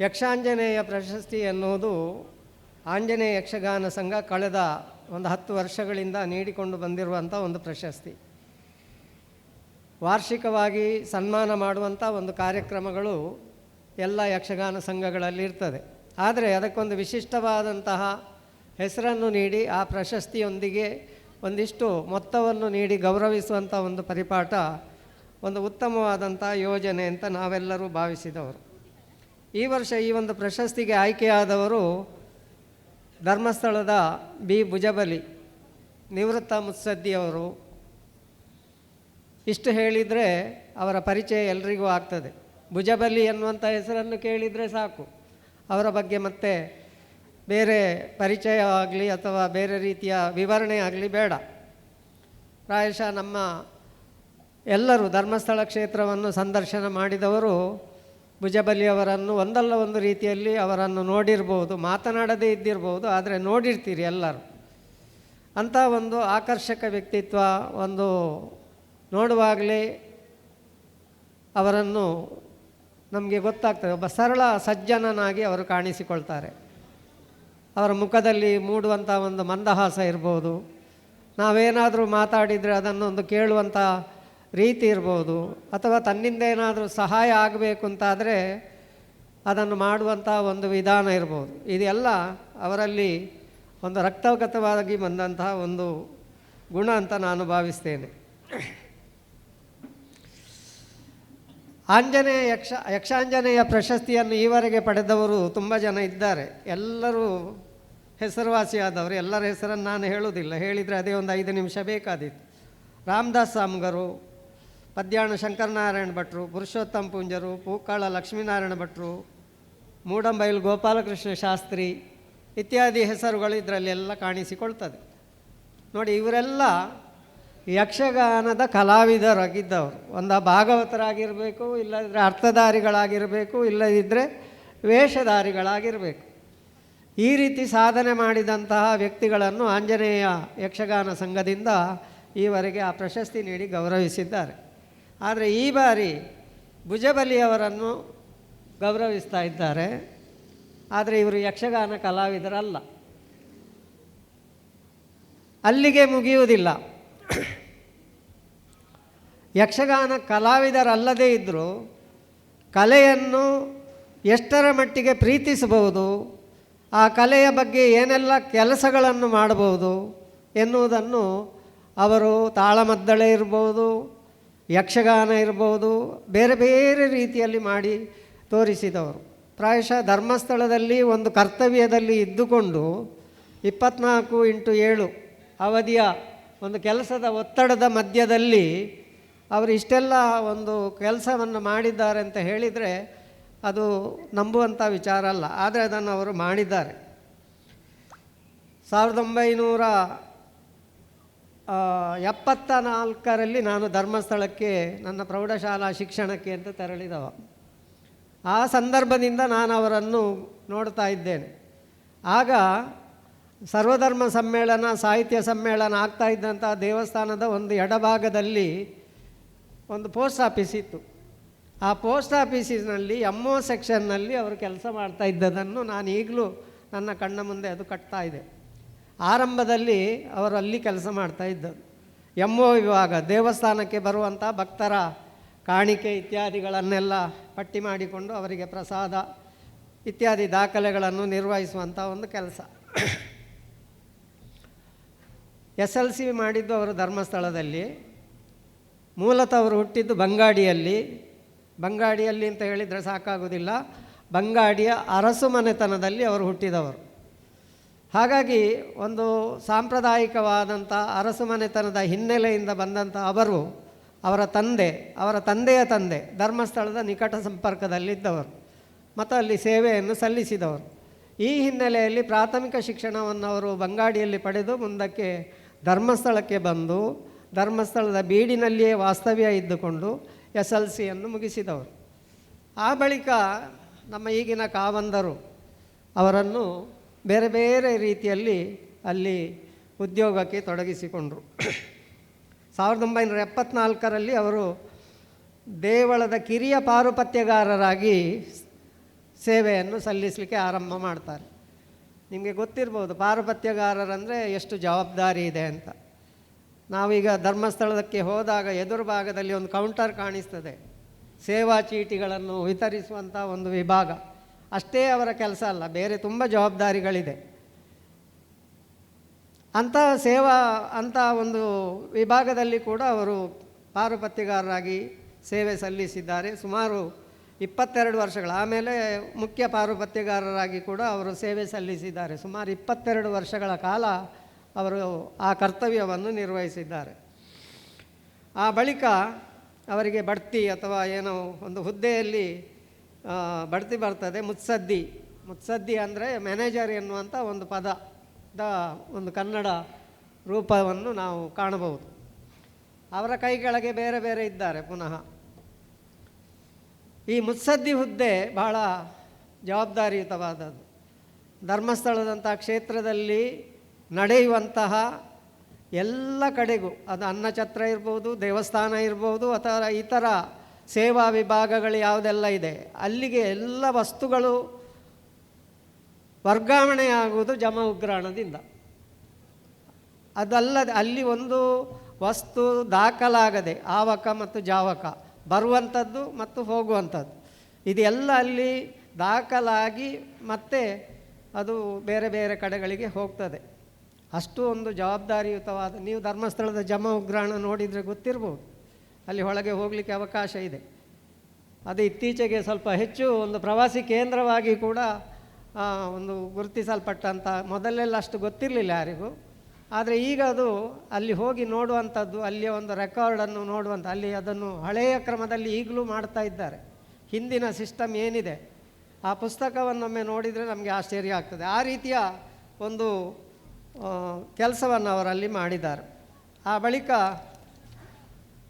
ಯಕ್ಷಾಂಜನೇಯ ಪ್ರಶಸ್ತಿ ಎನ್ನುವುದು ಆಂಜನೇಯ ಯಕ್ಷಗಾನ ಸಂಘ ಕಳೆದ ಒಂದು ಹತ್ತು ವರ್ಷಗಳಿಂದ ನೀಡಿಕೊಂಡು ಬಂದಿರುವಂಥ ಒಂದು ಪ್ರಶಸ್ತಿ. ವಾರ್ಷಿಕವಾಗಿ ಸನ್ಮಾನ ಮಾಡುವಂಥ ಒಂದು ಕಾರ್ಯಕ್ರಮಗಳು ಎಲ್ಲ ಯಕ್ಷಗಾನ ಸಂಘಗಳಲ್ಲಿ ಇರ್ತದೆ. ಆದರೆ ಅದಕ್ಕೊಂದು ವಿಶಿಷ್ಟವಾದಂತಹ ಹೆಸರನ್ನು ನೀಡಿ ಆ ಪ್ರಶಸ್ತಿಯೊಂದಿಗೆ ಒಂದಿಷ್ಟು ಮೊತ್ತವನ್ನು ನೀಡಿ ಗೌರವಿಸುವಂಥ ಒಂದು ಪರಿಪಾಠ, ಒಂದು ಉತ್ತಮವಾದಂಥ ಯೋಜನೆ ಅಂತ ನಾವೆಲ್ಲರೂ ಭಾವಿಸಿದವರು. ಈ ವರ್ಷ ಈ ಒಂದು ಪ್ರಶಸ್ತಿಗೆ ಆಯ್ಕೆಯಾದವರು ಧರ್ಮಸ್ಥಳದ ಬಿ. ಭುಜಬಲಿ, ನಿವೃತ್ತ ಮುತ್ಸದ್ದಿಯವರು ಇಷ್ಟು ಹೇಳಿದರೆ ಅವರ ಪರಿಚಯ ಎಲ್ರಿಗೂ ಆಗ್ತದೆ. ಭುಜಬಲಿ ಎನ್ನುವಂಥ ಹೆಸರನ್ನು ಕೇಳಿದರೆ ಸಾಕು. ಅವರ ಬಗ್ಗೆ ಮತ್ತೆ ಬೇರೆ ಪರಿಚಯ ಆಗಲಿ ಅಥವಾ ಬೇರೆ ರೀತಿಯ ವಿವರಣೆ ಆಗಲಿ ಬೇಡ. ಪ್ರಾಯಶಃ ನಮ್ಮ ಎಲ್ಲರೂ ಧರ್ಮಸ್ಥಳ ಕ್ಷೇತ್ರವನ್ನು ಸಂದರ್ಶನ ಮಾಡಿದವರು ಭುಜಬಲಿಯವರನ್ನು ಒಂದಲ್ಲ ಒಂದು ರೀತಿಯಲ್ಲಿ ಅವರನ್ನು ನೋಡಿರ್ಬೋದು, ಮಾತನಾಡದೇ ಇದ್ದಿರ್ಬೋದು, ಆದರೆ ನೋಡಿರ್ತೀರಿ ಎಲ್ಲರೂ. ಅಂಥ ಒಂದು ಆಕರ್ಷಕ ವ್ಯಕ್ತಿತ್ವ ಒಂದು ನೋಡುವಾಗಲೇ ಅವರನ್ನು ನಮಗೆ ಗೊತ್ತಾಗ್ತದೆ. ಒಬ್ಬ ಸರಳ ಸಜ್ಜನನಾಗಿ ಅವರು ಕಾಣಿಸಿಕೊಳ್ತಾರೆ. ಅವರ ಮುಖದಲ್ಲಿ ಮೂಡುವಂಥ ಒಂದು ಮಂದಹಾಸ ಇರ್ಬೋದು. ನಾವೇನಾದರೂ ಮಾತಾಡಿದರೆ ಅದನ್ನು ಒಂದು ಕೇಳುವಂಥ ರೀತಿ ಇರ್ಬೋದು ಅಥವಾ ತನ್ನಿಂದ ಏನಾದರೂ ಸಹಾಯ ಆಗಬೇಕು ಅಂತಾದರೆ ಅದನ್ನು ಮಾಡುವಂಥ ಒಂದು ವಿಧಾನ ಇರ್ಬೋದು. ಇದೆಲ್ಲ ಅವರಲ್ಲಿ ಒಂದು ರಕ್ತಗತವಾಗಿ ಬಂದಂತಹ ಒಂದು ಗುಣ ಅಂತ ನಾನು ಭಾವಿಸ್ತೇನೆ. ಆಂಜನೇಯ ಯಕ್ಷ, ಯಕ್ಷಾಂಜನೇಯ ಪ್ರಶಸ್ತಿಯನ್ನು ಈವರೆಗೆ ಪಡೆದವರು ತುಂಬ ಜನ ಇದ್ದಾರೆ. ಎಲ್ಲರೂ ಹೆಸರುವಾಸಿಯಾದವರು. ಎಲ್ಲರ ಹೆಸರನ್ನು ನಾನು ಹೇಳುವುದಿಲ್ಲ. ಹೇಳಿದರೆ ಅದೇ ಒಂದು ಐದು ನಿಮಿಷ ಬೇಕಾದೀತು. ರಾಮದಾಸ್ ಸಾಮ್ಗರು ಪದ್ಯಾಣ ಶಂಕರನಾರಾಯಣ ಭಟ್ರು, ಪುರುಷೋತ್ತಮ ಪುಂಜರು, ಪೂಕಾಳ ಲಕ್ಷ್ಮೀನಾರಾಯಣ ಭಟ್ರು, ಮೂಡಂಬೈಲು ಗೋಪಾಲಕೃಷ್ಣ ಶಾಸ್ತ್ರಿ ಇತ್ಯಾದಿ ಹೆಸರುಗಳು ಇದರಲ್ಲೆಲ್ಲ ಕಾಣಿಸಿಕೊಳ್ತದೆ. ನೋಡಿ, ಇವರೆಲ್ಲ ಯಕ್ಷಗಾನದ ಕಲಾವಿದರಾಗಿದ್ದವರು. ಒಂದು ಭಾಗವತರಾಗಿರಬೇಕು ಇಲ್ಲದಿದ್ದರೆ ಅರ್ಥಧಾರಿಗಳಾಗಿರಬೇಕು ಇಲ್ಲದಿದ್ದರೆ ವೇಷಧಾರಿಗಳಾಗಿರಬೇಕು. ಈ ರೀತಿ ಸಾಧನೆ ಮಾಡಿದಂತಹ ವ್ಯಕ್ತಿಗಳನ್ನು ಆಂಜನೇಯ ಯಕ್ಷಗಾನ ಸಂಘದಿಂದ ಈವರೆಗೆ ಆ ಪ್ರಶಸ್ತಿ ನೀಡಿ ಗೌರವಿಸಿದ್ದಾರೆ. ಆದರೆ ಈ ಬಾರಿ ಭುಜಬಲಿಯವರನ್ನು ಗೌರವಿಸ್ತಾ ಇದ್ದಾರೆ. ಆದರೆ ಇವರು ಯಕ್ಷಗಾನ ಕಲಾವಿದರಲ್ಲ. ಅಲ್ಲಿಗೆ ಮುಗಿಯುವುದಿಲ್ಲ. ಯಕ್ಷಗಾನ ಕಲಾವಿದರಲ್ಲದೇ ಇದ್ದರೂ ಕಲೆಯನ್ನು ಎಷ್ಟರ ಮಟ್ಟಿಗೆ ಪ್ರೀತಿಸಬಹುದು, ಆ ಕಲೆಯ ಬಗ್ಗೆ ಏನೆಲ್ಲ ಕೆಲಸಗಳನ್ನು ಮಾಡಬಹುದು ಎನ್ನುವುದನ್ನು ಅವರು ತಾಳಮದ್ದಳೆ ಇರ್ಬೋದು ಯಕ್ಷಗಾನ ಇರ್ಬೋದು, ಬೇರೆ ಬೇರೆ ರೀತಿಯಲ್ಲಿ ಮಾಡಿ ತೋರಿಸಿದವರು. ಪ್ರಾಯಶಃ ಧರ್ಮಸ್ಥಳದಲ್ಲಿ ಒಂದು ಕರ್ತವ್ಯದಲ್ಲಿ ಇದ್ದುಕೊಂಡು ಇಪ್ಪತ್ನಾಲ್ಕು ಇಂಟು ಏಳು ಅವಧಿಯ ಒಂದು ಕೆಲಸದ ಒತ್ತಡದ ಮಧ್ಯದಲ್ಲಿ ಅವರು ಇಷ್ಟೆಲ್ಲ ಒಂದು ಕೆಲಸವನ್ನು ಮಾಡಿದ್ದಾರೆ ಅಂತ ಹೇಳಿದರೆ ಅದು ನಂಬುವಂಥ ವಿಚಾರ ಅಲ್ಲ, ಆದರೆ ಅದನ್ನು ಅವರು ಮಾಡಿದ್ದಾರೆ. ಸಾವಿರದ ಒಂಬೈನೂರ ಎಪ್ಪತ್ತ ನಾಲ್ಕರಲ್ಲಿ ನಾನು ಧರ್ಮಸ್ಥಳಕ್ಕೆ ನನ್ನ ಪ್ರೌಢಶಾಲಾ ಶಿಕ್ಷಣಕ್ಕೆ ಅಂತ ತೆರಳಿದವ. ಆ ಸಂದರ್ಭದಿಂದ ನಾನು ಅವರನ್ನು ನೋಡ್ತಾ ಇದ್ದೇನೆ. ಆಗ ಸರ್ವಧರ್ಮ ಸಮ್ಮೇಳನ, ಸಾಹಿತ್ಯ ಸಮ್ಮೇಳನ ಆಗ್ತಾ ಇದ್ದಂಥ ದೇವಸ್ಥಾನದ ಒಂದು ಎಡಭಾಗದಲ್ಲಿ ಒಂದು ಪೋಸ್ಟ್ ಆಫೀಸ್ ಇತ್ತು. ಆ ಪೋಸ್ಟ್ ಆಫೀಸಿನಲ್ಲಿ ಎಂ ಒ ಸೆಕ್ಷನ್ನಲ್ಲಿ ಅವರು ಕೆಲಸ ಮಾಡ್ತಾ ಇದ್ದದನ್ನು ನಾನು ಈಗಲೂ ನನ್ನ ಕಣ್ಣ ಮುಂದೆ ಅದು ಕಟ್ತಾ ಇದೆ. ಆರಂಭದಲ್ಲಿ ಅವರು ಅಲ್ಲಿ ಕೆಲಸ ಮಾಡ್ತಾ ಇದ್ದರು. ಎಂ ಒ ವಿಭಾಗ, ದೇವಸ್ಥಾನಕ್ಕೆ ಬರುವಂಥ ಭಕ್ತರ ಕಾಣಿಕೆ ಇತ್ಯಾದಿಗಳನ್ನೆಲ್ಲ ಪಟ್ಟಿ ಮಾಡಿಕೊಂಡು ಅವರಿಗೆ ಪ್ರಸಾದ ಇತ್ಯಾದಿ ದಾಖಲೆಗಳನ್ನು ನಿರ್ವಹಿಸುವಂಥ ಒಂದು ಕೆಲಸ. ಎಸ್ ಎಲ್ ಸಿ ಮಾಡಿದ್ದು ಅವರು ಧರ್ಮಸ್ಥಳದಲ್ಲಿ. ಮೂಲತಃ ಅವರು ಹುಟ್ಟಿದ್ದು ಬಂಗಾಡಿಯಲ್ಲಿ. ಬಂಗಾಡಿಯಲ್ಲಿ ಅಂತ ಹೇಳಿದರೆ ಸಾಕಾಗೋದಿಲ್ಲ. ಬಂಗಾಡಿಯ ಅರಸು ಮನೆತನದಲ್ಲಿ ಅವರು ಹುಟ್ಟಿದವರು. ಹಾಗಾಗಿ ಒಂದು ಸಾಂಪ್ರದಾಯಿಕವಾದಂಥ ಅರಸು ಮನೆತನದ ಹಿನ್ನೆಲೆಯಿಂದ ಬಂದಂಥ ಅವರು ಅವರ ತಂದೆ, ಅವರ ತಂದೆಯ ತಂದೆ, ಧರ್ಮಸ್ಥಳದ ನಿಕಟ ಸಂಪರ್ಕದಲ್ಲಿದ್ದವರು, ಮತ್ತು ಅಲ್ಲಿ ಸೇವೆಯನ್ನು ಸಲ್ಲಿಸಿದವರು. ಈ ಹಿನ್ನೆಲೆಯಲ್ಲಿ ಪ್ರಾಥಮಿಕ ಶಿಕ್ಷಣವನ್ನು ಅವರು ಬಂಗಾಡಿಯಲ್ಲಿ ಪಡೆದು ಮುಂದಕ್ಕೆ ಧರ್ಮಸ್ಥಳಕ್ಕೆ ಬಂದು, ಧರ್ಮಸ್ಥಳದ ಬೀಡಿನಲ್ಲಿಯೇ ವಾಸ್ತವ್ಯ ಇದ್ದುಕೊಂಡು ಎಸ್ ಎಲ್ ಸಿಯನ್ನು ಮುಗಿಸಿದವರು. ಆ ಬಳಿಕ ನಮ್ಮ ಈಗಿನ ಕಾವಂದರು ಅವರನ್ನು ಬೇರೆ ಬೇರೆ ರೀತಿಯಲ್ಲಿ ಅಲ್ಲಿ ಉದ್ಯೋಗಕ್ಕೆ ತೊಡಗಿಸಿಕೊಂಡರು. ಸಾವಿರದ ಒಂಬೈನೂರ ಎಪ್ಪತ್ನಾಲ್ಕರಲ್ಲಿ ಅವರು ದೇವಳದ ಕಿರಿಯ ಪಾರುಪತ್ಯಗಾರರಾಗಿ ಸೇವೆಯನ್ನು ಸಲ್ಲಿಸಲಿಕ್ಕೆ ಆರಂಭ ಮಾಡ್ತಾರೆ. ನಿಮಗೆ ಗೊತ್ತಿರ್ಬೋದು ಪಾರುಪತ್ಯಗಾರರಂದರೆ ಎಷ್ಟು ಜವಾಬ್ದಾರಿ ಇದೆ ಅಂತ. ನಾವೀಗ ಧರ್ಮಸ್ಥಳಕ್ಕೆ ಹೋದಾಗ ಎದುರು ಭಾಗದಲ್ಲಿ ಒಂದು ಕೌಂಟರ್ ಕಾಣಿಸ್ತದೆ. ಸೇವಾ ಚೀಟಿಗಳನ್ನು ವಿತರಿಸುವಂಥ ಒಂದು ವಿಭಾಗ. ಅಷ್ಟೇ ಅವರ ಕೆಲಸ ಅಲ್ಲ, ಬೇರೆ ತುಂಬ ಜವಾಬ್ದಾರಿಗಳಿದೆ. ಅಂಥ ಸೇವಾ, ಅಂಥ ಒಂದು ವಿಭಾಗದಲ್ಲಿ ಕೂಡ ಅವರು ಪಾರುಪತ್ಯಗಾರರಾಗಿ ಸೇವೆ ಸಲ್ಲಿಸಿದ್ದಾರೆ. ಸುಮಾರು ಇಪ್ಪತ್ತೆರಡು ವರ್ಷಗಳ, ಆಮೇಲೆ ಮುಖ್ಯ ಪಾರುಪತ್ಯಗಾರರಾಗಿ ಕೂಡ ಅವರು ಸೇವೆ ಸಲ್ಲಿಸಿದ್ದಾರೆ. ಸುಮಾರು ಇಪ್ಪತ್ತೆರಡು ವರ್ಷಗಳ ಕಾಲ ಅವರು ಆ ಕರ್ತವ್ಯವನ್ನು ನಿರ್ವಹಿಸಿದ್ದಾರೆ. ಆ ಬಳಿಕ ಅವರಿಗೆ ಬಡ್ತಿ ಅಥವಾ ಏನೋ ಒಂದು ಹುದ್ದೆಯಲ್ಲಿ ಬಡ್ತಿ ಬರ್ತದೆ, ಮುತ್ಸದ್ದಿ. ಮುತ್ಸದ್ದಿ ಅಂದರೆ ಮ್ಯಾನೇಜರ್ ಎನ್ನುವಂಥ ಒಂದು ಪದದ ಒಂದು ಕನ್ನಡ ರೂಪವನ್ನು ನಾವು ಕಾಣಬಹುದು. ಅವರ ಕೈ ಕೆಳಗೆ ಬೇರೆ ಬೇರೆ ಇದ್ದಾರೆ ಪುನಃ. ಈ ಮುತ್ಸದ್ದಿ ಹುದ್ದೆ ಬಹಳ ಜವಾಬ್ದಾರಿಯುತವಾದದ್ದು. ಧರ್ಮಸ್ಥಳದಂಥ ಕ್ಷೇತ್ರದಲ್ಲಿ ನಡೆಯುವಂತಹ ಎಲ್ಲ ಕಡೆಗೂ, ಅದು ಅನ್ನಛತ್ರ ಇರ್ಬೋದು, ದೇವಸ್ಥಾನ ಇರ್ಬೋದು, ಅಥವಾ ಇತರ ಸೇವಾ ವಿಭಾಗಗಳು ಯಾವುದೆಲ್ಲ ಇದೆ? ಅಲ್ಲಿಗೆ ಎಲ್ಲ ವಸ್ತುಗಳು ವರ್ಗಾವಣೆಯಾಗುವುದು ಜಮ ಉಗ್ರಾಣದಿಂದ. ಅದಲ್ಲದೆ ಅಲ್ಲಿ ಒಂದು ವಸ್ತು ದಾಖಲಾಗದೆ, ಆವಕ ಮತ್ತು ಜಾವಕ, ಬರುವಂಥದ್ದು ಮತ್ತು ಹೋಗುವಂಥದ್ದು. ಇದೆಲ್ಲ ಅಲ್ಲಿ ದಾಖಲಾಗಿ ಮತ್ತೆ ಅದು ಬೇರೆ ಬೇರೆ ಕಡೆಗಳಿಗೆ ಹೋಗ್ತದೆ. ಅಷ್ಟು ಒಂದು ಜವಾಬ್ದಾರಿಯುತವಾದ, ನೀವು ಧರ್ಮಸ್ಥಳದ ಜಮ ಉಗ್ರಾಣ ನೋಡಿದರೆ ಗೊತ್ತಿರ್ಬೋದು. ಅಲ್ಲಿ ಒಳಗೆ ಹೋಗಲಿಕ್ಕೆ ಅವಕಾಶ ಇದೆ. ಅದು ಇತ್ತೀಚೆಗೆ ಸ್ವಲ್ಪ ಹೆಚ್ಚು ಒಂದು ಪ್ರವಾಸಿ ಕೇಂದ್ರವಾಗಿ ಕೂಡ ಒಂದು ಗುರುತಿಸಲ್ಪಟ್ಟಂಥ ಮೊದಲೆಲ್ಲ ಅಷ್ಟು ಗೊತ್ತಿರಲಿಲ್ಲ ಯಾರಿಗೂ. ಆದರೆ ಈಗ ಅದು ಅಲ್ಲಿ ಹೋಗಿ ನೋಡುವಂಥದ್ದು, ಅಲ್ಲಿಯ ಒಂದು ರೆಕಾರ್ಡನ್ನು ನೋಡುವಂಥ, ಅಲ್ಲಿ ಅದನ್ನು ಹಳೆಯ ಕ್ರಮದಲ್ಲಿ ಈಗಲೂ ಮಾಡ್ತಾ ಇದ್ದಾರೆ. ಹಿಂದಿನ ಸಿಸ್ಟಮ್ ಏನಿದೆ, ಆ ಪುಸ್ತಕವನ್ನೊಮ್ಮೆ ನೋಡಿದರೆ ನಮಗೆ ಆಶ್ಚರ್ಯ ಆಗ್ತದೆ. ಆ ರೀತಿಯ ಒಂದು ಕೆಲಸವನ್ನು ಅವರಲ್ಲಿ ಮಾಡಿದ್ದಾರೆ. ಆ ಬಳಿಕ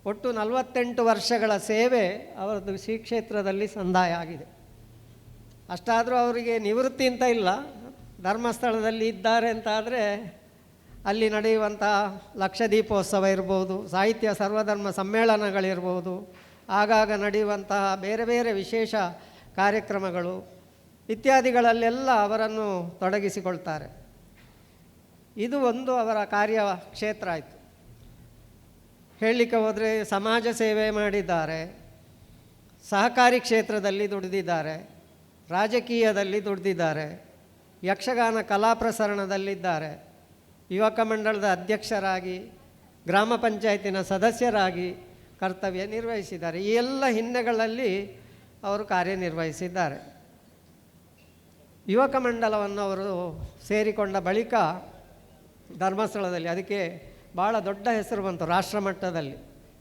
ಒಟ್ಟು ನಲವತ್ತೆಂಟು ವರ್ಷಗಳ ಸೇವೆ ಅವರದ್ದು ಶ್ರೀ ಕ್ಷೇತ್ರದಲ್ಲಿ ಸಂದಾಯ ಆಗಿದೆ. ಅಷ್ಟಾದರೂ ಅವರಿಗೆ ನಿವೃತ್ತಿ ಅಂತ ಇಲ್ಲ. ಧರ್ಮಸ್ಥಳದಲ್ಲಿ ಇದ್ದಾರೆ ಅಂತಾದರೆ ಅಲ್ಲಿ ನಡೆಯುವಂಥ ಲಕ್ಷ ದೀಪೋತ್ಸವ ಇರ್ಬೋದು, ಸಾಹಿತ್ಯ ಸರ್ವಧರ್ಮ ಸಮ್ಮೇಳನಗಳಿರ್ಬೋದು, ಆಗಾಗ ನಡೆಯುವಂತಹ ಬೇರೆ ಬೇರೆ ವಿಶೇಷ ಕಾರ್ಯಕ್ರಮಗಳು ಇತ್ಯಾದಿಗಳಲ್ಲೆಲ್ಲ ಅವರನ್ನು ತೊಡಗಿಸಿಕೊಳ್ತಾರೆ. ಇದು ಒಂದು ಅವರ ಕಾರ್ಯ ಕ್ಷೇತ್ರ ಆಯಿತು. ಹೇಳಲಿಕ್ಕೆ ಹೋದರೆ ಸಮಾಜ ಸೇವೆ ಮಾಡಿದ್ದಾರೆ, ಸಹಕಾರಿ ಕ್ಷೇತ್ರದಲ್ಲಿ ದುಡಿದಿದ್ದಾರೆ, ರಾಜಕೀಯದಲ್ಲಿ ದುಡಿದಿದ್ದಾರೆ, ಯಕ್ಷಗಾನ ಕಲಾ ಪ್ರಸರಣದಲ್ಲಿದ್ದಾರೆ. ಯುವಕ ಮಂಡಳದ ಅಧ್ಯಕ್ಷರಾಗಿ, ಗ್ರಾಮ ಪಂಚಾಯತಿನ ಸದಸ್ಯರಾಗಿ ಕರ್ತವ್ಯ ನಿರ್ವಹಿಸಿದ್ದಾರೆ. ಈ ಎಲ್ಲ ಹಿನ್ನೆಗಳಲ್ಲಿ ಅವರು ಕಾರ್ಯನಿರ್ವಹಿಸಿದ್ದಾರೆ. ಯುವಕ ಮಂಡಲವನ್ನು ಅವರು ಸೇರಿಕೊಂಡ ಬಳಿಕ ಧರ್ಮಸ್ಥಳದಲ್ಲಿ, ಅದಕ್ಕೆ ಭಾಳ ದೊಡ್ಡ ಹೆಸರು ಬಂತು ರಾಷ್ಟ್ರ ಮಟ್ಟದಲ್ಲಿ,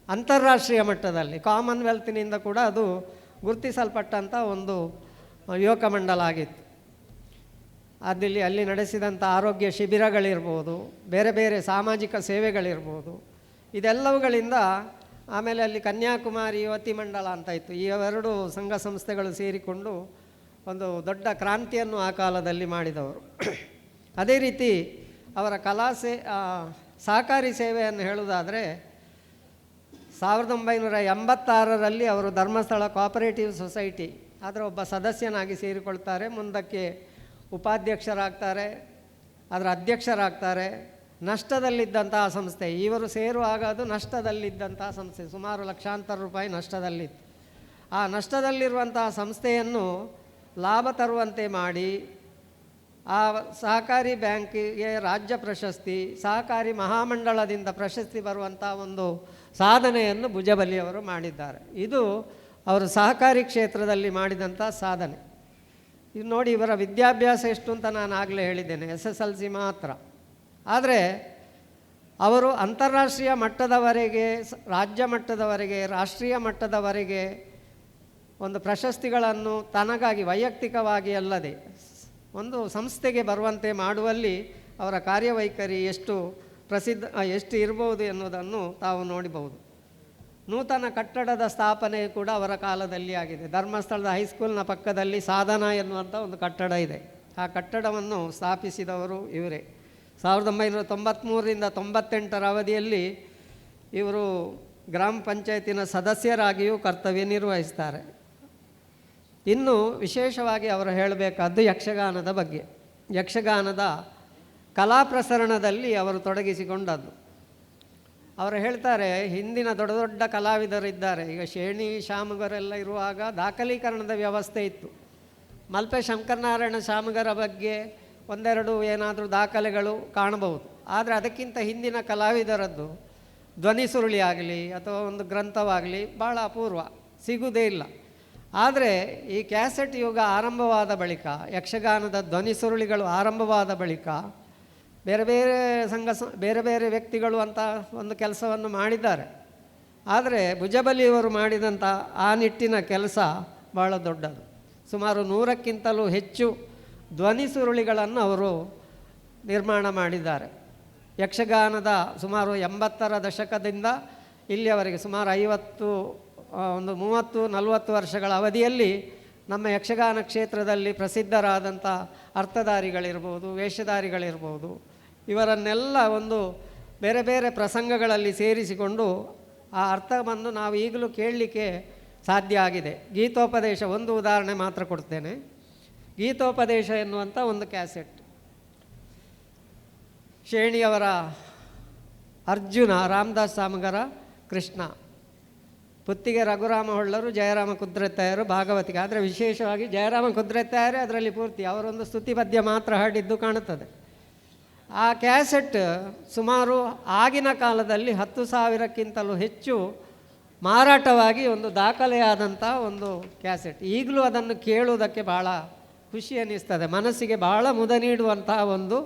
ಅಂತಾರಾಷ್ಟ್ರೀಯ ಮಟ್ಟದಲ್ಲಿ. ಕಾಮನ್ವೆಲ್ತ್ನಿಂದ ಕೂಡ ಅದು ಗುರುತಿಸಲ್ಪಟ್ಟಂಥ ಒಂದು ಯುವಕ ಮಂಡಲ ಆಗಿತ್ತು. ಅದಲ್ಲಿ ಅಲ್ಲಿ ನಡೆಸಿದಂಥ ಆರೋಗ್ಯ ಶಿಬಿರಗಳಿರ್ಬೋದು, ಬೇರೆ ಬೇರೆ ಸಾಮಾಜಿಕ ಸೇವೆಗಳಿರ್ಬೋದು. ಇದೆಲ್ಲವುಗಳಿಂದ ಆಮೇಲೆ ಅಲ್ಲಿ ಕನ್ಯಾಕುಮಾರಿ ಯುವತಿ ಮಂಡಲ ಅಂತ ಇತ್ತು. ಈ ಎರಡು ಸಂಘ ಸಂಸ್ಥೆಗಳು ಸೇರಿಕೊಂಡು ಒಂದು ದೊಡ್ಡ ಕ್ರಾಂತಿಯನ್ನು ಆ ಕಾಲದಲ್ಲಿ ಮಾಡಿದವರು. ಅದೇ ರೀತಿ ಅವರ ಕಲಾ ಸೇ ಸಹಕಾರಿ ಸೇವೆಯನ್ನು ಹೇಳುವುದಾದರೆ ಸಾವಿರದ ಒಂಬೈನೂರ ಎಂಬತ್ತಾರರಲ್ಲಿ ಅವರು ಧರ್ಮಸ್ಥಳ ಕೋಆಪರೇಟಿವ್ ಸೊಸೈಟಿ ಅದರ ಒಬ್ಬ ಸದಸ್ಯನಾಗಿ ಸೇರಿಕೊಳ್ತಾರೆ. ಮುಂದಕ್ಕೆ ಉಪಾಧ್ಯಕ್ಷರಾಗ್ತಾರೆ, ಅದರ ಅಧ್ಯಕ್ಷರಾಗ್ತಾರೆ. ನಷ್ಟದಲ್ಲಿದ್ದಂತಹ ಸಂಸ್ಥೆ, ಇವರು ಸೇರುವಾಗ ಅದು ನಷ್ಟದಲ್ಲಿದ್ದಂತಹ ಸಂಸ್ಥೆ. ಸುಮಾರು ಲಕ್ಷಾಂತರ ರೂಪಾಯಿ ನಷ್ಟದಲ್ಲಿತ್ತು. ಆ ನಷ್ಟದಲ್ಲಿರುವಂತಹ ಸಂಸ್ಥೆಯನ್ನು ಲಾಭ ತರುವಂತೆ ಮಾಡಿ ಆ ಸಹಕಾರಿ ಬ್ಯಾಂಕಿಗೆ ರಾಜ್ಯ ಪ್ರಶಸ್ತಿ, ಸಹಕಾರಿ ಮಹಾಮಂಡಳದಿಂದ ಪ್ರಶಸ್ತಿ ಬರುವಂಥ ಒಂದು ಸಾಧನೆಯನ್ನು ಭುಜಬಲಿಯವರು ಮಾಡಿದ್ದಾರೆ. ಇದು ಅವರು ಸಹಕಾರಿ ಕ್ಷೇತ್ರದಲ್ಲಿ ಮಾಡಿದಂಥ ಸಾಧನೆ. ಇದು ನೋಡಿ ಇವರ ವಿದ್ಯಾಭ್ಯಾಸ ಎಷ್ಟು ಅಂತ ನಾನು ಆಗಲೇ ಹೇಳಿದ್ದೇನೆ, ಎಸ್ ಎಸ್ ಎಲ್ ಸಿ ಮಾತ್ರ. ಆದರೆ ಅವರು ಅಂತಾರಾಷ್ಟ್ರೀಯ ಮಟ್ಟದವರೆಗೆ, ರಾಜ್ಯ ಮಟ್ಟದವರೆಗೆ, ರಾಷ್ಟ್ರೀಯ ಮಟ್ಟದವರೆಗೆ ಒಂದು ಪ್ರಶಸ್ತಿಗಳನ್ನು ತನಗಾಗಿ, ವೈಯಕ್ತಿಕವಾಗಿ ಅಲ್ಲದೆ ಒಂದು ಸಂಸ್ಥೆಗೆ ಬರುವಂತೆ ಮಾಡುವಲ್ಲಿ ಅವರ ಕಾರ್ಯವೈಖರಿ ಎಷ್ಟು ಪ್ರಸಿದ್ಧ ಎಷ್ಟು ಇರಬಹುದು ಎನ್ನುವುದನ್ನು ತಾವು ನೋಡಬಹುದು. ನೂತನ ಕಟ್ಟಡದ ಸ್ಥಾಪನೆ ಕೂಡ ಅವರ ಕಾಲದಲ್ಲಿ ಆಗಿದೆ. ಧರ್ಮಸ್ಥಳದ ಹೈಸ್ಕೂಲ್ನ ಪಕ್ಕದಲ್ಲಿ ಸಾಧನ ಎನ್ನುವಂಥ ಒಂದು ಕಟ್ಟಡ ಇದೆ. ಆ ಕಟ್ಟಡವನ್ನು ಸ್ಥಾಪಿಸಿದವರು ಇವರೇ. ಸಾವಿರದ ಒಂಬೈನೂರ ತೊಂಬತ್ತ್ಮೂರರಿಂದ ತೊಂಬತ್ತೆಂಟರ ಅವಧಿಯಲ್ಲಿ ಇವರು ಗ್ರಾಮ ಪಂಚಾಯತಿನ ಸದಸ್ಯರಾಗಿಯೂ ಕರ್ತವ್ಯ ನಿರ್ವಹಿಸ್ತಾರೆ. ಇನ್ನು ವಿಶೇಷವಾಗಿ ಅವರು ಹೇಳಬೇಕಾದ್ದು ಯಕ್ಷಗಾನದ ಬಗ್ಗೆ. ಯಕ್ಷಗಾನದ ಕಲಾ ಪ್ರಸರಣದಲ್ಲಿ ಅವರು ತೊಡಗಿಸಿಕೊಂಡದ್ದು. ಅವರು ಹೇಳ್ತಾರೆ, ಹಿಂದಿನ ದೊಡ್ಡ ದೊಡ್ಡ ಕಲಾವಿದರಿದ್ದಾರೆ. ಈಗ ಶೇಣಿ, ಶಾಮಗರೆಲ್ಲ ಇರುವಾಗ ದಾಖಲೀಕರಣದ ವ್ಯವಸ್ಥೆ ಇತ್ತು. ಮಲ್ಪೆ ಶಂಕರನಾರಾಯಣ ಶಾಮಗರ ಬಗ್ಗೆ ಒಂದೆರಡು ಏನಾದರೂ ದಾಖಲೆಗಳು ಕಾಣಬಹುದು. ಆದರೆ ಅದಕ್ಕಿಂತ ಹಿಂದಿನ ಕಲಾವಿದರದ್ದು ಧ್ವನಿ ಸುರುಳಿ ಆಗಲಿ ಅಥವಾ ಒಂದು ಗ್ರಂಥವಾಗಲಿ ಭಾಳ ಅಪೂರ್ವ ಸಿಗುವುದೇ ಇಲ್ಲ. ಆದರೆ ಈ ಕ್ಯಾಸೆಟ್ ಯುಗ ಆರಂಭವಾದ ಬಳಿಕ, ಯಕ್ಷಗಾನದ ಧ್ವನಿ ಸುರುಳಿಗಳು ಆರಂಭವಾದ ಬಳಿಕ, ಬೇರೆ ಬೇರೆ ಸಂಘ ಬೇರೆ ಬೇರೆ ವ್ಯಕ್ತಿಗಳು ಅಂತ ಒಂದು ಕೆಲಸವನ್ನು ಮಾಡಿದ್ದಾರೆ. ಆದರೆ ಭುಜಬಲಿಯವರು ಮಾಡಿದಂಥ ಆ ನಿಟ್ಟಿನ ಕೆಲಸ ಭಾಳ ದೊಡ್ಡದು. ಸುಮಾರು ನೂರಕ್ಕಿಂತಲೂ ಹೆಚ್ಚು ಧ್ವನಿ ಸುರುಳಿಗಳನ್ನು ಅವರು ನಿರ್ಮಾಣ ಮಾಡಿದ್ದಾರೆ. ಯಕ್ಷಗಾನದ ಸುಮಾರು ಎಂಬತ್ತರ ದಶಕದಿಂದ ಇಲ್ಲಿಯವರೆಗೆ ಸುಮಾರು ಐವತ್ತು ಒಂದು ಮೂವತ್ತು, ನಲವತ್ತು ವರ್ಷಗಳ ಅವಧಿಯಲ್ಲಿ ನಮ್ಮ ಯಕ್ಷಗಾನ ಕ್ಷೇತ್ರದಲ್ಲಿ ಪ್ರಸಿದ್ಧರಾದಂಥ ಅರ್ಥಧಾರಿಗಳಿರ್ಬೋದು, ವೇಷಧಾರಿಗಳಿರ್ಬೋದು, ಇವರನ್ನೆಲ್ಲ ಒಂದು ಬೇರೆ ಬೇರೆ ಪ್ರಸಂಗಗಳಲ್ಲಿ ಸೇರಿಸಿಕೊಂಡು ಆ ಅರ್ಥವನ್ನು ನಾವು ಈಗಲೂ ಕೇಳಲಿಕ್ಕೆ ಸಾಧ್ಯ ಆಗಿದೆ. ಗೀತೋಪದೇಶ ಒಂದು ಉದಾಹರಣೆ ಮಾತ್ರ ಕೊಡ್ತೇನೆ. ಗೀತೋಪದೇಶ ಎನ್ನುವಂಥ ಒಂದು ಕ್ಯಾಸೆಟ್. ಶೇಣಿಯವರ ಅರ್ಜುನ, ರಾಮದಾಸ್ ಸಾಮಗರ ಕೃಷ್ಣ. ಪುತ್ತಿಗೆ ರಘುರಾಮ ಹೊಳ್ಳರು ಜಯರಾಮ ಕುದ್ರೆತ್ತಾಯರು ಭಾಗವತಿಗೆ. ಆದರೆ ವಿಶೇಷವಾಗಿ ಜಯರಾಮ ಕುದ್ರೆತ್ತಾಯರೇ ಅದರಲ್ಲಿ ಪೂರ್ತಿ. ಅವರೊಂದು ಸ್ತುತಿ ಪದ್ಯ ಮಾತ್ರ ಹಾಡಿದ್ದು ಕಾಣುತ್ತದೆ. ಆ ಕ್ಯಾಸೆಟ್ ಸುಮಾರು ಆಗಿನ ಕಾಲದಲ್ಲಿ ಹತ್ತು ಸಾವಿರಕ್ಕಿಂತಲೂ ಹೆಚ್ಚು ಮಾರಾಟವಾಗಿ ಒಂದು ದಾಖಲೆಯಾದಂಥ ಒಂದು ಕ್ಯಾಸೆಟ್. ಈಗಲೂ ಅದನ್ನು ಕೇಳುವುದಕ್ಕೆ ಭಾಳ ಖುಷಿ ಅನ್ನಿಸ್ತದೆ. ಮನಸ್ಸಿಗೆ ಭಾಳ ಮುದ ನೀಡುವಂತಹ ಒಂದು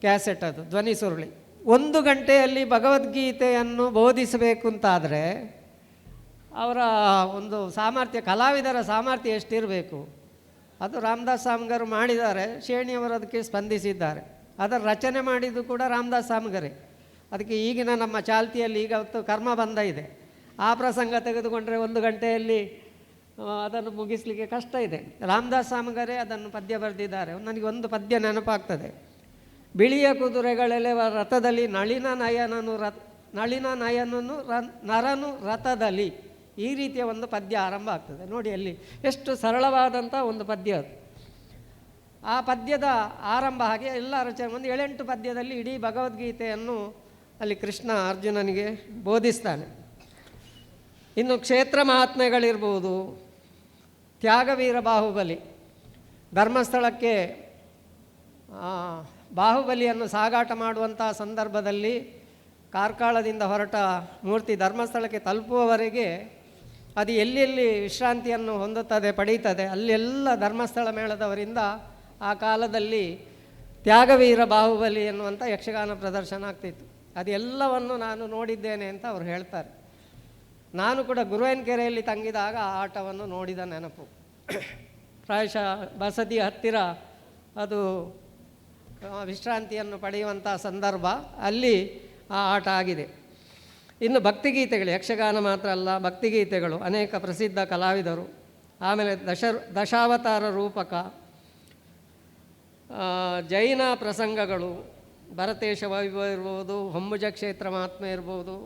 ಕ್ಯಾಸೆಟ್ ಅದು, ಧ್ವನಿ ಸುರುಳಿ. ಒಂದು ಗಂಟೆಯಲ್ಲಿ ಭಗವದ್ಗೀತೆಯನ್ನು ಬೋಧಿಸಬೇಕು ಅಂತಾದರೆ ಅವರ ಒಂದು ಸಾಮರ್ಥ್ಯ, ಕಲಾವಿದರ ಸಾಮರ್ಥ್ಯ ಎಷ್ಟಿರಬೇಕು? ಅದು ರಾಮದಾಸ್ ಸಾಮ್ಗರು ಮಾಡಿದ್ದಾರೆ. ಶೇಣಿಯವರು ಅದಕ್ಕೆ ಸ್ಪಂದಿಸಿದ್ದಾರೆ. ಅದರ ರಚನೆ ಮಾಡಿದ್ದು ಕೂಡ ರಾಮದಾಸ್ ಸಾಮ್ಗರೇ ಅದಕ್ಕೆ ಈಗಿನ ನಮ್ಮ ಚಾಲ್ತಿಯಲ್ಲಿ ಈಗ ಹೊತ್ತು ಕರ್ಮ ಬಂದ ಇದೆ. ಆ ಪ್ರಸಂಗ ತೆಗೆದುಕೊಂಡರೆ ಒಂದು ಗಂಟೆಯಲ್ಲಿ ಅದನ್ನು ಮುಗಿಸಲಿಕ್ಕೆ ಕಷ್ಟ ಇದೆ. ರಾಮದಾಸ್ ಸಾಮಗರೇ ಅದನ್ನು ಪದ್ಯ ಬರೆದಿದ್ದಾರೆ. ನನಗೆ ಒಂದು ಪದ್ಯ ನೆನಪಾಗ್ತದೆ. ಬಿಳಿಯ ಕುದುರೆಗಳೆಲೆವ ರಥದಲ್ಲಿ ನಳಿನ ನಯನನು ರಥ, ನಳಿನ ನಯನನು ರ ನರನು ರಥದಲ್ಲಿ. ಈ ರೀತಿಯ ಒಂದು ಪದ್ಯ ಆರಂಭ ಆಗ್ತದೆ. ನೋಡಿ ಅಲ್ಲಿ ಎಷ್ಟು ಸರಳವಾದಂಥ ಒಂದು ಪದ್ಯ ಅದು. ಆ ಪದ್ಯದ ಆರಂಭ ಹಾಗೆ ಎಲ್ಲ ರಚನೆ ಒಂದು ಏಳೆಂಟು ಪದ್ಯದಲ್ಲಿ ಇಡೀ ಭಗವದ್ಗೀತೆಯನ್ನು ಅಲ್ಲಿ ಕೃಷ್ಣ ಅರ್ಜುನನಿಗೆ ಬೋಧಿಸ್ತಾನೆ. ಇನ್ನು ಕ್ಷೇತ್ರ ಮಹಾತ್ಮೆಗಳಿರ್ಬೋದು, ತ್ಯಾಗವೀರ ಬಾಹುಬಲಿ, ಧರ್ಮಸ್ಥಳಕ್ಕೆ ಬಾಹುಬಲಿಯನ್ನು ಸಾಗಾಟ ಮಾಡುವಂಥ ಸಂದರ್ಭದಲ್ಲಿ ಕಾರ್ಕಾಳದಿಂದ ಹೊರಟ ಮೂರ್ತಿ ಧರ್ಮಸ್ಥಳಕ್ಕೆ ತಲುಪುವವರೆಗೆ ಅದು ಎಲ್ಲೆಲ್ಲಿ ವಿಶ್ರಾಂತಿಯನ್ನು ಹೊಂದುತ್ತದೆ, ಪಡೀತದೆ, ಅಲ್ಲೆಲ್ಲ ಧರ್ಮಸ್ಥಳ ಮೇಳದವರಿಂದ ಆ ಕಾಲದಲ್ಲಿ ತ್ಯಾಗವೀರ ಬಾಹುಬಲಿ ಎನ್ನುವಂಥ ಯಕ್ಷಗಾನ ಪ್ರದರ್ಶನ ಆಗ್ತಿತ್ತು. ಅದೆಲ್ಲವನ್ನು ನಾನು ನೋಡಿದ್ದೇನೆ ಅಂತ ಅವರು ಹೇಳ್ತಾರೆ. ನಾನು ಕೂಡ ಗುರುವೇನ್ಕೆರೆಯಲ್ಲಿ ತಂಗಿದಾಗ ಆ ಆಟವನ್ನು ನೋಡಿದ ನೆನಪು. ಪ್ರಾಯಶಃ ಬಸದಿ ಹತ್ತಿರ ಅದು ವಿಶ್ರಾಂತಿಯನ್ನು ಪಡೆಯುವಂಥ ಸಂದರ್ಭ ಅಲ್ಲಿ ಆ ಆಟ ಆಗಿದೆ. ಇನ್ನು ಭಕ್ತಿಗೀತೆಗಳು, ಯಕ್ಷಗಾನ ಮಾತ್ರ ಅಲ್ಲ, ಭಕ್ತಿಗೀತೆಗಳು, ಅನೇಕ ಪ್ರಸಿದ್ಧ ಕಲಾವಿದರು. ಆಮೇಲೆ ದಶ, ದಶಾವತಾರ ರೂಪಕ ಜೈನ ಪ್ರಸಂಗಗಳು, ಭರತೇಶ ವೈಭವ ಇರ್ಬೋದು, ಹೊಂಬುಜ ಕ್ಷೇತ್ರ ಮಹಾತ್ಮೆ ಇರ್ಬೋದು,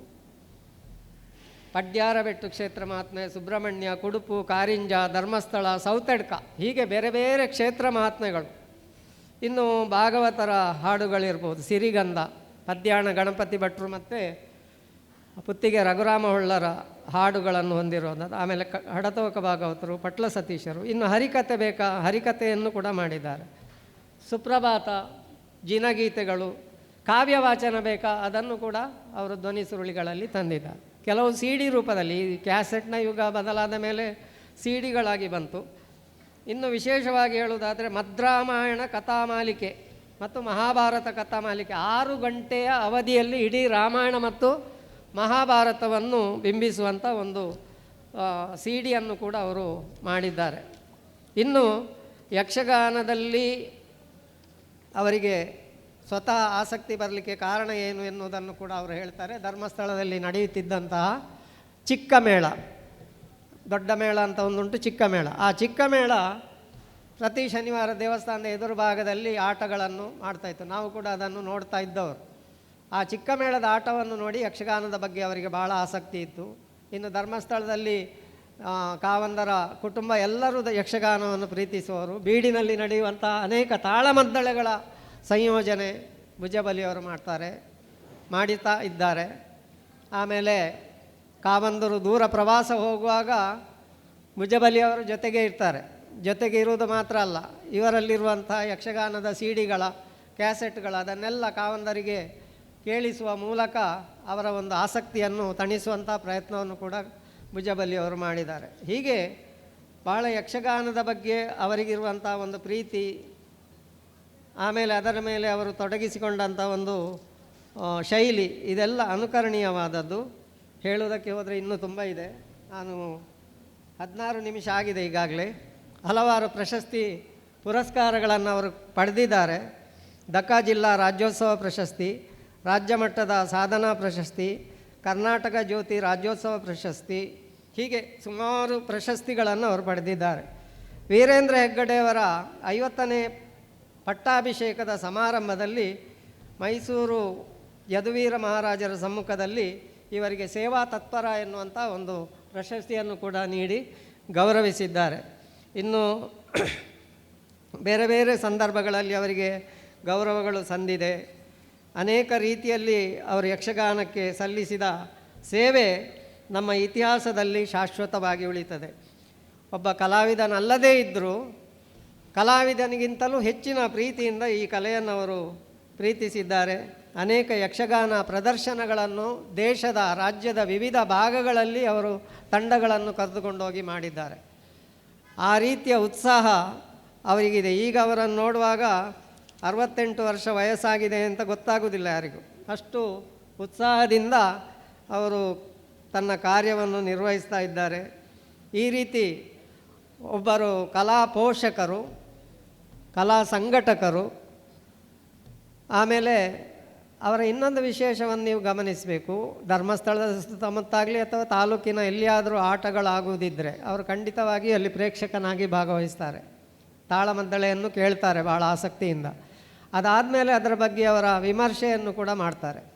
ಪಡ್ಯಾರಬೆಟ್ಟು ಕ್ಷೇತ್ರ ಮಹಾತ್ಮೆ, ಸುಬ್ರಹ್ಮಣ್ಯ, ಕುಡುಪು, ಕಾರಿಂಜ, ಧರ್ಮಸ್ಥಳ, ಸೌತಡ್ಕ, ಹೀಗೆ ಬೇರೆ ಬೇರೆ ಕ್ಷೇತ್ರ ಮಹಾತ್ಮೆಗಳು. ಇನ್ನು ಭಾಗವತರ ಹಾಡುಗಳಿರ್ಬೋದು, ಸಿರಿಗಂಧ ಪದ್ಯಾಣ ಗಣಪತಿ ಭಟ್ರು ಮತ್ತು ಪುತ್ತಿಗೆ ರಘುರಾಮ ಹೊಳ್ಳರ ಹಾಡುಗಳನ್ನು ಹೊಂದಿರುವಂಥದ್ದು. ಆಮೇಲೆ ಕ, ಹಡತೋಕ ಭಾಗವತರು, ಪಟ್ಲ ಸತೀಶರು, ಇನ್ನು ಹರಿಕತೆ ಬೇಕಾ, ಹರಿಕತೆಯನ್ನು ಕೂಡ ಮಾಡಿದ್ದಾರೆ. ಸುಪ್ರಭಾತ, ಜಿನಗೀತೆಗಳು ಕಾವ್ಯ ವಾಚನ ಬೇಕಾ, ಅದನ್ನು ಕೂಡ ಅವರು ಧ್ವನಿ ಸುರುಳಿಗಳಲ್ಲಿ ತಂದಿದ್ದಾರೆ. ಕೆಲವು ಸಿ ಡಿ ರೂಪದಲ್ಲಿ ಈ ಕ್ಯಾಸೆಟ್ನ ಯುಗ ಬದಲಾದ ಮೇಲೆ ಸಿ ಡಿಗಳಾಗಿ ಬಂತು. ಇನ್ನು ವಿಶೇಷವಾಗಿ ಹೇಳುವುದಾದರೆ ಮದ್ರಾಮಾಯಣ ಕಥಾಮಾಲಿಕೆ ಮತ್ತು ಮಹಾಭಾರತ ಕಥಾಮಾಲಿಕೆ ಆರು ಗಂಟೆಯ ಅವಧಿಯಲ್ಲಿ ಇಡೀ ರಾಮಾಯಣ ಮತ್ತು ಮಹಾಭಾರತವನ್ನು ಬಿಂಬಿಸುವಂಥ ಒಂದು ಸಿ ಡಿಯನ್ನು ಕೂಡ ಅವರು ಮಾಡಿದ್ದಾರೆ. ಇನ್ನು ಯಕ್ಷಗಾನದಲ್ಲಿ ಅವರಿಗೆ ಸ್ವತಃ ಆಸಕ್ತಿ ಬರಲಿಕ್ಕೆ ಕಾರಣ ಏನು ಎನ್ನುವುದನ್ನು ಕೂಡ ಅವರು ಹೇಳ್ತಾರೆ. ಧರ್ಮಸ್ಥಳದಲ್ಲಿ ನಡೆಯುತ್ತಿದ್ದಂತಹ ಚಿಕ್ಕ ಮೇಳ ದೊಡ್ಡ ಮೇಳ ಅಂತ ಒಂದುಂಟು ಚಿಕ್ಕ ಮೇಳ ಆ ಚಿಕ್ಕ ಮೇಳ ಪ್ರತಿ ಶನಿವಾರ ದೇವಸ್ಥಾನದ ಎದುರು ಭಾಗದಲ್ಲಿ ಆಟಗಳನ್ನು ಮಾಡ್ತಾಯಿತ್ತು ನಾವು ಕೂಡ ಅದನ್ನು ನೋಡ್ತಾ ಇದ್ದವರು. ಆ ಚಿಕ್ಕ ಮೇಳದ ಆಟವನ್ನು ನೋಡಿ ಯಕ್ಷಗಾನದ ಬಗ್ಗೆ ಅವರಿಗೆ ಬಹಳ ಆಸಕ್ತಿ ಇತ್ತು. ಇನ್ನು ಧರ್ಮಸ್ಥಳದಲ್ಲಿ ಕಾವಂದರ ಕುಟುಂಬ ಎಲ್ಲರೂ ಯಕ್ಷಗಾನವನ್ನು ಪ್ರೀತಿಸುವವರು. ಬೀಡಿನಲ್ಲಿ ನಡೆಯುವಂಥ ಅನೇಕ ತಾಳಮದ್ದಳೆಗಳ ಸಂಯೋಜನೆ ಭುಜಬಲಿಯವರು ಮಾಡ್ತಾರೆ ಮಾಡುತ್ತಾ ಇದ್ದಾರೆ. ಆಮೇಲೆ ಕಾವಂದರು ದೂರ ಪ್ರವಾಸ ಹೋಗುವಾಗ ಭುಜಬಲಿಯವರು ಜೊತೆಗೆ ಇರ್ತಾರೆ. ಜೊತೆಗೆ ಇರುವುದು ಮಾತ್ರ ಅಲ್ಲ ಇವರಲ್ಲಿರುವಂಥ ಯಕ್ಷಗಾನದ ಸಿಡಿಗಳ, ಕ್ಯಾಸೆಟ್ಗಳ, ಅದನ್ನೆಲ್ಲ ಕಾವಂದರಿಗೆ ಕೇಳಿಸುವ ಮೂಲಕ ಅವರ ಒಂದು ಆಸಕ್ತಿಯನ್ನು ತಣಿಸುವಂಥ ಪ್ರಯತ್ನವನ್ನು ಕೂಡ ಭುಜಬಲಿಯವರು ಮಾಡಿದ್ದಾರೆ. ಹೀಗೆ ಬಹಳ ಯಕ್ಷಗಾನದ ಬಗ್ಗೆ ಅವರಿಗಿರುವಂಥ ಒಂದು ಪ್ರೀತಿ, ಆಮೇಲೆ ಅದರ ಮೇಲೆ ಅವರು ತೊಡಗಿಸಿಕೊಂಡಂಥ ಒಂದು ಶೈಲಿ ಇದೆಲ್ಲ ಅನುಕರಣೀಯವಾದದ್ದು. ಹೇಳುವುದಕ್ಕೆ ಹೋದರೆ ಇನ್ನೂ ತುಂಬ ಇದೆ. ನಾನು ಹದಿನಾರು ನಿಮಿಷ ಆಗಿದೆ ಈಗಾಗಲೇ. ಹಲವಾರು ಪ್ರಶಸ್ತಿ ಪುರಸ್ಕಾರಗಳನ್ನು ಅವರು ಪಡೆದಿದ್ದಾರೆ. ದಕ್ಕಾ ಜಿಲ್ಲಾ ರಾಜ್ಯೋತ್ಸವ ಪ್ರಶಸ್ತಿ ರಾಜ್ಯ ಮಟ್ಟದ ಸಾಧನಾ ಪ್ರಶಸ್ತಿ, ಕರ್ನಾಟಕ ಜ್ಯೋತಿ ರಾಜ್ಯೋತ್ಸವ ಪ್ರಶಸ್ತಿ, ಹೀಗೆ ಸುಮಾರು ಪ್ರಶಸ್ತಿಗಳನ್ನು ಅವರು ಪಡೆದಿದ್ದಾರೆ. ವೀರೇಂದ್ರ ಹೆಗ್ಗಡೆಯವರ ಐವತ್ತನೇ ಪಟ್ಟಾಭಿಷೇಕದ ಸಮಾರಂಭದಲ್ಲಿ ಮೈಸೂರು ಯದುವೀರ ಮಹಾರಾಜರ ಸಮ್ಮುಖದಲ್ಲಿ ಇವರಿಗೆ ಸೇವಾ ತತ್ಪರ ಎನ್ನುವಂಥ ಒಂದು ಪ್ರಶಸ್ತಿಯನ್ನು ಕೂಡ ನೀಡಿ ಗೌರವಿಸಿದ್ದಾರೆ. ಇನ್ನು ಬೇರೆ ಬೇರೆ ಸಂದರ್ಭಗಳಲ್ಲಿ ಅವರಿಗೆ ಗೌರವಗಳು ಸಂದಿದೆ. ಅನೇಕ ರೀತಿಯಲ್ಲಿ ಅವರು ಯಕ್ಷಗಾನಕ್ಕೆ ಸಲ್ಲಿಸಿದ ಸೇವೆ ನಮ್ಮ ಇತಿಹಾಸದಲ್ಲಿ ಶಾಶ್ವತವಾಗಿ ಉಳಿತದೆ. ಒಬ್ಬ ಕಲಾವಿದನಲ್ಲದೇ ಇದ್ದರೂ ಕಲಾವಿದನಿಗಿಂತಲೂ ಹೆಚ್ಚಿನ ಪ್ರೀತಿಯಿಂದ ಈ ಕಲೆಯನ್ನು ಅವರು ಪ್ರೀತಿಸಿದ್ದಾರೆ. ಅನೇಕ ಯಕ್ಷಗಾನ ಪ್ರದರ್ಶನಗಳನ್ನು ದೇಶದ, ರಾಜ್ಯದ ವಿವಿಧ ಭಾಗಗಳಲ್ಲಿ ಅವರು ತಂಡಗಳನ್ನು ಕರೆದುಕೊಂಡೋಗಿ ಮಾಡಿದ್ದಾರೆ. ಆ ರೀತಿಯ ಉತ್ಸಾಹ ಅವರಿಗಿದೆ. ಈಗ ಅವರನ್ನು ನೋಡುವಾಗ ಅರವತ್ತೆಂಟು ವರ್ಷ ವಯಸ್ಸಾಗಿದೆ ಅಂತ ಗೊತ್ತಾಗುವುದಿಲ್ಲ ಯಾರಿಗೂ. ಅಷ್ಟು ಉತ್ಸಾಹದಿಂದ ಅವರು ತನ್ನ ಕಾರ್ಯವನ್ನು ನಿರ್ವಹಿಸ್ತಾ ಇದ್ದಾರೆ. ಈ ರೀತಿ ಒಬ್ಬರು ಕಲಾ ಪೋಷಕರು, ಕಲಾ ಸಂಘಟಕರು, ಆಮೇಲೆ ಅವರ ಇನ್ನೊಂದು ವಿಶೇಷವನ್ನು ನೀವು ಗಮನಿಸಬೇಕು. ಧರ್ಮಸ್ಥಳದ ಸುತ್ತಮುತ್ತಾಗಲಿ ಅಥವಾ ತಾಲೂಕಿನ ಎಲ್ಲಿಯಾದರೂ ಆಟಗಳಾಗುವುದಿದ್ದರೆ ಅವರು ಖಂಡಿತವಾಗಿ ಅಲ್ಲಿ ಪ್ರೇಕ್ಷಕನಾಗಿ ಭಾಗವಹಿಸ್ತಾರೆ. ತಾಳಮದ್ದಳೆಯನ್ನು ಕೇಳ್ತಾರೆ ಭಾಳ ಆಸಕ್ತಿಯಿಂದ. ಅದಾದಮೇಲೆ ಅದರ ಬಗ್ಗೆ ಅವರ ವಿಮರ್ಶೆಯನ್ನು ಕೂಡ ಮಾಡ್ತಾರೆ.